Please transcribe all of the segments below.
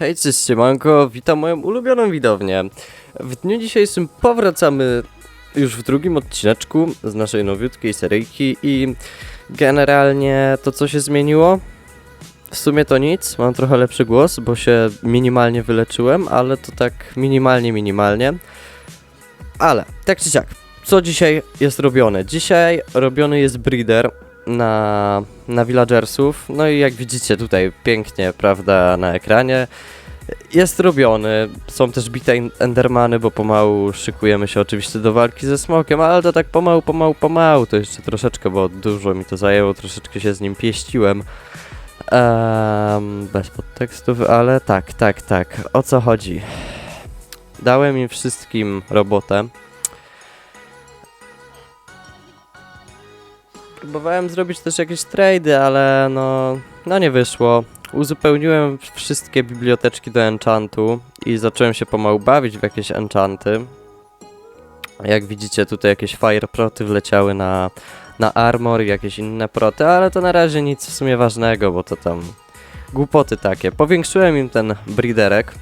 Hej, cześć siemanko, witam moją ulubioną widownię. W dniu dzisiejszym powracamy już w drugim odcineczku z naszej nowiutkiej seryjki i generalnie to co się zmieniło? W sumie to nic, mam trochę lepszy głos, bo się minimalnie wyleczyłem, ale to tak minimalnie, minimalnie. Ale, tak czy siak, co dzisiaj jest robione? Dzisiaj robiony jest breeder na, na villagersów, no i jak widzicie tutaj pięknie, prawda, na ekranie, jest robiony. Są też bite en- endermany, bo pomału szykujemy się oczywiście do walki ze smokiem, ale to tak pomału, pomału, pomału. To jeszcze troszeczkę, bo dużo mi to zajęło, troszeczkę się z nim pieściłem. Ehm, bez podtekstów, ale tak, tak, tak. O co chodzi? Dałem im wszystkim robotę. Próbowałem zrobić też jakieś trady, ale no, no nie wyszło. Uzupełniłem wszystkie biblioteczki do enchantu i zacząłem się pomału bawić w jakieś enchanty. Jak widzicie tutaj jakieś fire proty wleciały na, na armor i jakieś inne proty, ale to na razie nic w sumie ważnego, bo to tam głupoty takie. Powiększyłem im ten breederek.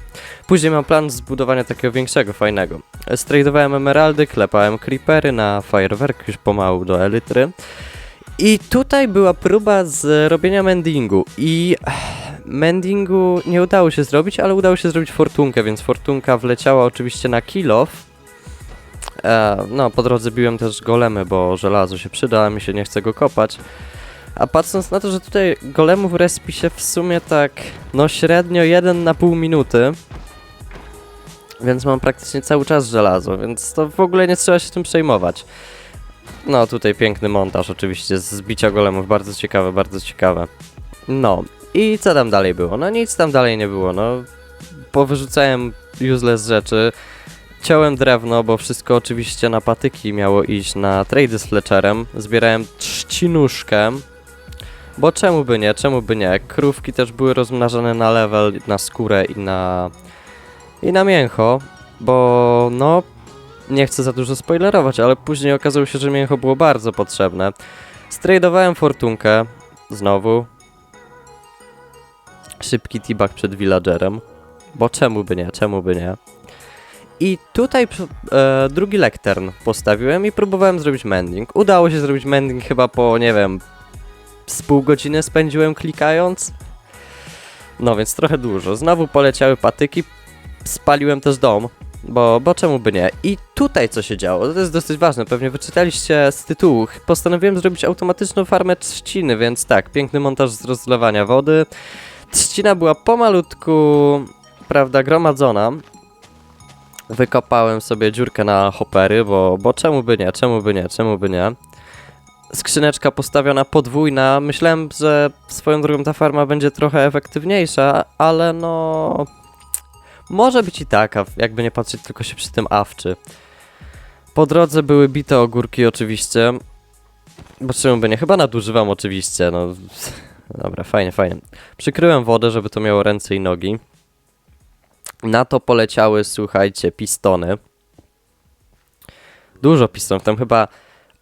Później mam plan zbudowania takiego większego, fajnego. Stradowałem emeraldy, klepałem creepery na firework już pomału do elitry. I tutaj była próba z robienia mendingu i mendingu nie udało się zrobić, ale udało się zrobić fortunkę, więc fortunka wleciała oczywiście na kill off. E, no, po drodze biłem też golemy, bo żelazo się przyda, mi się nie chce go kopać. A patrząc na to, że tutaj golemów respi się w sumie tak, no średnio 1 na pół minuty, więc mam praktycznie cały czas żelazo, więc to w ogóle nie trzeba się tym przejmować. No, tutaj piękny montaż oczywiście z zbicia golemów, bardzo ciekawe, bardzo ciekawe. No, i co tam dalej było? No nic tam dalej nie było, no. Powyrzucałem useless rzeczy. Ciąłem drewno, bo wszystko oczywiście na patyki miało iść na trady z Fletcherem. Zbierałem trzcinuszkę. Bo czemu by nie, czemu by nie? Krówki też były rozmnażane na level, na skórę i na... i na mięcho. Bo no, nie chcę za dużo spoilerować, ale później okazało się, że mięcho było bardzo potrzebne. Stradowałem fortunkę, znowu. Szybki t przed villagerem, bo czemu by nie, czemu by nie. I tutaj e, drugi lektern postawiłem i próbowałem zrobić mending. Udało się zrobić mending chyba po, nie wiem, z pół godziny spędziłem klikając. No więc trochę dużo. Znowu poleciały patyki, spaliłem też dom, bo, bo czemu by nie? I tutaj co się działo, to jest dosyć ważne, pewnie wyczytaliście z tytułu. Postanowiłem zrobić automatyczną farmę trzciny, więc tak, piękny montaż z rozlewania wody. Trzcina była pomalutku, prawda, gromadzona. Wykopałem sobie dziurkę na hopery, bo, bo czemu by nie, czemu by nie, czemu by nie. Skrzyneczka postawiona podwójna. Myślałem, że swoją drogą ta farma będzie trochę efektywniejsza, ale no... Może być i taka, jakby nie patrzeć, tylko się przy tym awczy. Po drodze były bite ogórki oczywiście. Bo czemu by nie? Chyba nadużywam oczywiście, no... Dobra, fajnie, fajnie. Przykryłem wodę, żeby to miało ręce i nogi. Na to poleciały, słuchajcie, pistony. Dużo pistonów, tam chyba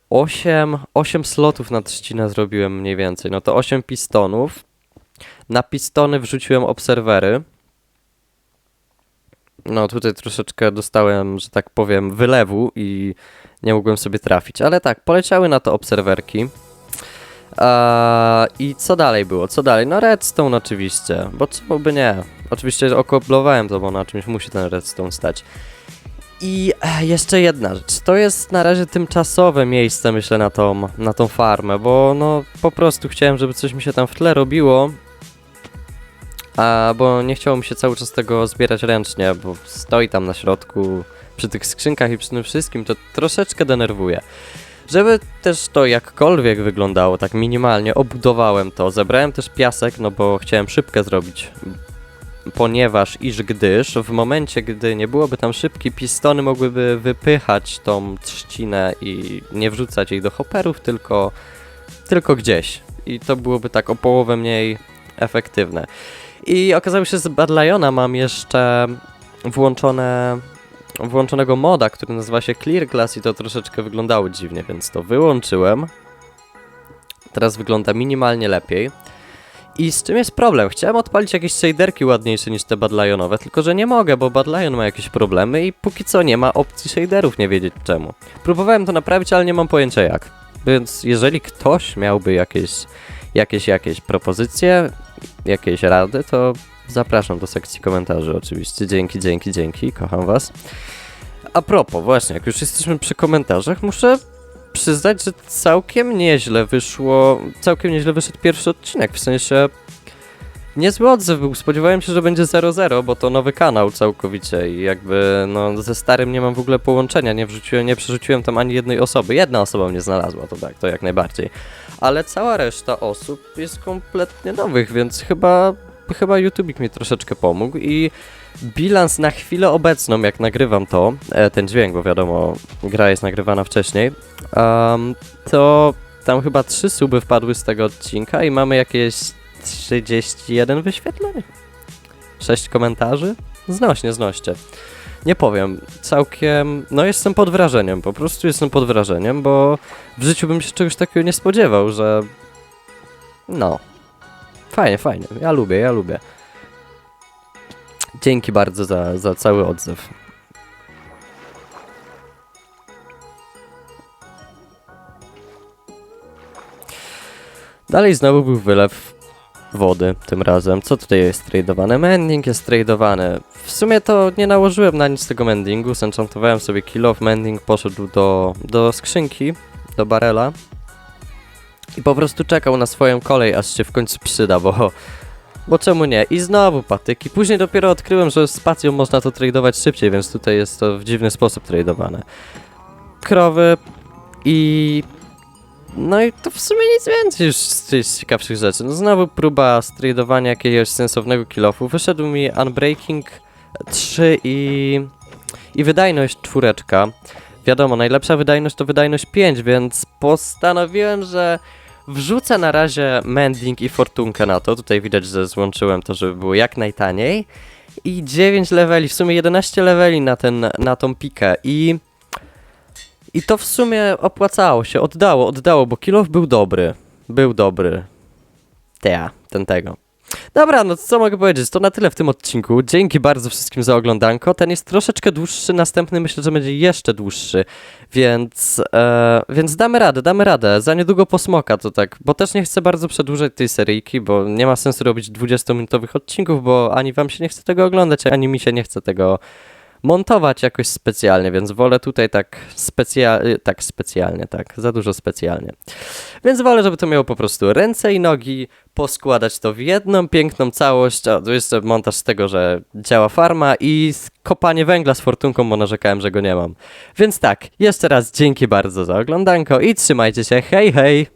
8, 8 slotów na trzcinę zrobiłem mniej więcej. No to 8 pistonów. Na pistony wrzuciłem obserwery. No tutaj troszeczkę dostałem, że tak powiem, wylewu i nie mogłem sobie trafić. Ale tak, poleciały na to obserwerki. A, I co dalej było? Co dalej? No redstone oczywiście, bo czemu by nie? Oczywiście okoblowałem to, bo na czymś musi ten redstone stać. I e, jeszcze jedna rzecz. To jest na razie tymczasowe miejsce, myślę, na tą, na tą farmę, bo no po prostu chciałem, żeby coś mi się tam w tle robiło. A bo nie chciało mi się cały czas tego zbierać ręcznie, bo stoi tam na środku przy tych skrzynkach i przy tym wszystkim, to troszeczkę denerwuje. Żeby też to jakkolwiek wyglądało, tak minimalnie, obudowałem to. Zebrałem też piasek, no bo chciałem szybkę zrobić. Ponieważ, iż gdyż, w momencie, gdy nie byłoby tam szybki, pistony mogłyby wypychać tą trzcinę i nie wrzucać jej do hopperów, tylko, tylko gdzieś. I to byłoby tak o połowę mniej efektywne. I okazało się, że z Bad Liona mam jeszcze włączone włączonego moda, który nazywa się Clear Glass i to troszeczkę wyglądało dziwnie, więc to wyłączyłem. Teraz wygląda minimalnie lepiej. I z czym jest problem? Chciałem odpalić jakieś shaderki ładniejsze niż te Badlionowe, tylko że nie mogę, bo Badlion ma jakieś problemy i póki co nie ma opcji shaderów, nie wiedzieć czemu. Próbowałem to naprawić, ale nie mam pojęcia jak. Więc jeżeli ktoś miałby jakieś, jakieś, jakieś propozycje, jakieś rady, to zapraszam do sekcji komentarzy oczywiście. Dzięki, dzięki, dzięki, kocham was. A propos, właśnie, jak już jesteśmy przy komentarzach, muszę przyznać, że całkiem nieźle wyszło, całkiem nieźle wyszedł pierwszy odcinek, w sensie niezły odzew był, spodziewałem się, że będzie 0-0, bo to nowy kanał całkowicie i jakby, no, ze starym nie mam w ogóle połączenia, nie wrzuciłem, nie przerzuciłem tam ani jednej osoby, jedna osoba mnie znalazła, to tak, to jak najbardziej, ale cała reszta osób jest kompletnie nowych, więc chyba, chyba YouTubik mi troszeczkę pomógł i bilans na chwilę obecną, jak nagrywam to, e, ten dźwięk, bo wiadomo, gra jest nagrywana wcześniej, um, to tam chyba trzy suby wpadły z tego odcinka i mamy jakieś 31 wyświetleń. 6 komentarzy? Znośnie, znoście. Nie powiem, całkiem, no jestem pod wrażeniem, po prostu jestem pod wrażeniem, bo w życiu bym się czegoś takiego nie spodziewał, że no, fajnie, fajnie, ja lubię, ja lubię. Dzięki bardzo za, za cały odzew. Dalej znowu był wylew wody tym razem. Co tutaj jest tradowane? Mending jest tradowany. W sumie to nie nałożyłem na nic tego mendingu. Zenchantowałem sobie kill of mending, poszedł do, do skrzynki, do barela. I po prostu czekał na swoją kolej, aż się w końcu przyda, bo bo czemu nie? I znowu patyki. Później dopiero odkryłem, że spacją można to tradować szybciej, więc tutaj jest to w dziwny sposób tradowane. Krowy i... No i to w sumie nic więcej już z tych ciekawszych rzeczy. No znowu próba stradowania jakiegoś sensownego killofu. Wyszedł mi Unbreaking 3 i... i wydajność czwóreczka. Wiadomo, najlepsza wydajność to wydajność 5, więc postanowiłem, że Wrzucę na razie Mending i Fortunkę na to. Tutaj widać, że złączyłem to, żeby było jak najtaniej. I 9 leveli, w sumie 11 leveli na, ten, na tą pikę. I, I to w sumie opłacało się, oddało, oddało, bo kilof był dobry. Był dobry. Tea, ten tego. Dobra, no co mogę powiedzieć, to na tyle w tym odcinku. Dzięki bardzo wszystkim za oglądanko. Ten jest troszeczkę dłuższy, następny myślę, że będzie jeszcze dłuższy, więc, e, więc damy radę, damy radę. Za niedługo po smoka to tak, bo też nie chcę bardzo przedłużać tej seryjki, bo nie ma sensu robić 20-minutowych odcinków, bo ani wam się nie chce tego oglądać, ani mi się nie chce tego montować jakoś specjalnie, więc wolę tutaj tak specjalnie, tak specjalnie, tak, za dużo specjalnie. Więc wolę, żeby to miało po prostu ręce i nogi, poskładać to w jedną piękną całość, a tu jeszcze montaż z tego, że działa farma i kopanie węgla z fortunką, bo narzekałem, że go nie mam. Więc tak, jeszcze raz dzięki bardzo za oglądanko i trzymajcie się, hej hej!